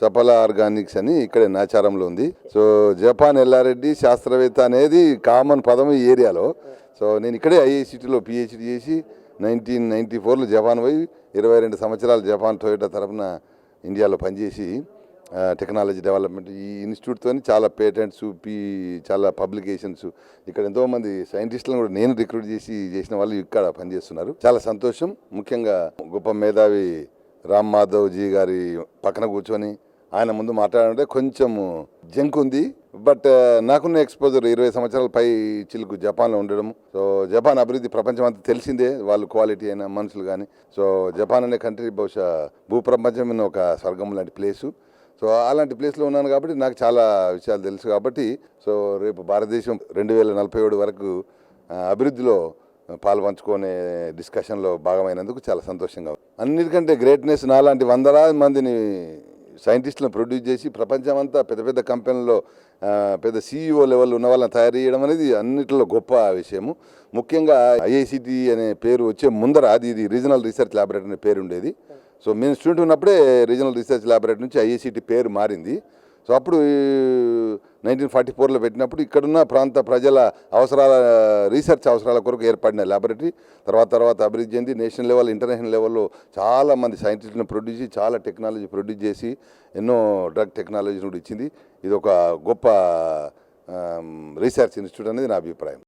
సఫల Organics అని ఇక్కడే నాచారంలో ఉంది. సో జపాన్ ఎల్లారెడ్డి శాస్త్రవేత్త అనేది కామన్ పదం ఈ ఏరియాలో. సో నేను ఇక్కడే ఐఐసిటీలో పిహెచ్డి చేసి నైన్టీన్ నైన్టీ ఫోర్లో జపాన్ పోయి ఇరవై రెండు సంవత్సరాలు జపాన్ టొయోటా తరఫున ఇండియాలో పనిచేసి టెక్నాలజీ డెవలప్మెంట్ ఈ ఇన్స్టిట్యూట్తో చాలా పేటెంట్స్ పీ చాలా పబ్లికేషన్స్ ఇక్కడ ఎంతోమంది సైంటిస్టులను కూడా నేను రిక్రూట్ చేసి చేసిన వాళ్ళు ఇక్కడ పనిచేస్తున్నారు. చాలా సంతోషం. ముఖ్యంగా గొప్ప మేధావి రామ్ మాధవ్ జీ గారి పక్కన కూర్చొని ఆయన ముందు మాట్లాడాలంటే కొంచెం జంక్ ఉంది. బట్ uh, నాకున్న ఎక్స్పోజర్ ఇరవై సంవత్సరాల పై చిలుకు జపాన్లో ఉండడం. సో జపాన్ అభివృద్ధి ప్రపంచం అంతా తెలిసిందే వాళ్ళు క్వాలిటీ అయిన మనుషులు కానీ. సో జపాన్ అనే కంట్రీ బహుశా భూప్రపంచమైన ఒక స్వర్గం లాంటి ప్లేసు సో అలాంటి ప్లేస్లో ఉన్నాను కాబట్టి నాకు చాలా విషయాలు తెలుసు కాబట్టి. సో రేపు భారతదేశం రెండు వేల నలభై ఏడు వరకు అభివృద్ధిలో పాల్పంచుకునే డిస్కషన్లో భాగమైనందుకు చాలా సంతోషంగా ఉంది. అన్నిటికంటే గ్రేట్నెస్ నాలాంటి వందలాది మందిని సైంటిస్టులను ప్రొడ్యూస్ చేసి ప్రపంచమంతా పెద్ద పెద్ద కంపెనీల్లో పెద్ద సీఈఓ లెవెల్ ఉన్న వాళ్ళని తయారు చేయడం అనేది అన్నిటిలో గొప్ప విషయము. ముఖ్యంగా ఐఐసిటి అనే పేరు వచ్చే ముందర అది ఇది రీజనల్ రీసెర్చ్ ల్యాబొరేటరీ అనే పేరు ఉండేది. సో మేము స్టూడెంట్ ఉన్నప్పుడే రీజనల్ రీసెర్చ్ ల్యాబొరేటరీ నుంచి ఐఐసిటి పేరు మారింది. సో అప్పుడు నైన్టీన్ ఫార్టీ ఫోర్లో పెట్టినప్పుడు ఇక్కడున్న ప్రాంత ప్రజల అవసరాల రీసెర్చ్ అవసరాల కొరకు ఏర్పడిన ల్యాబొరేటరీ తర్వాత తర్వాత అభివృద్ధి చెంది నేషనల్ లెవెల్ ఇంటర్నేషనల్ లెవెల్లో చాలా మంది సైంటిస్టులను ప్రొడ్యూస్ చేసి చాలా టెక్నాలజీ ప్రొడ్యూస్ చేసి ఎన్నో డ్రగ్ టెక్నాలజీని కూడా ఇచ్చింది. ఇది ఒక గొప్ప రీసెర్చ్ ఇన్స్టిట్యూట్ అనేది నా అభిప్రాయం.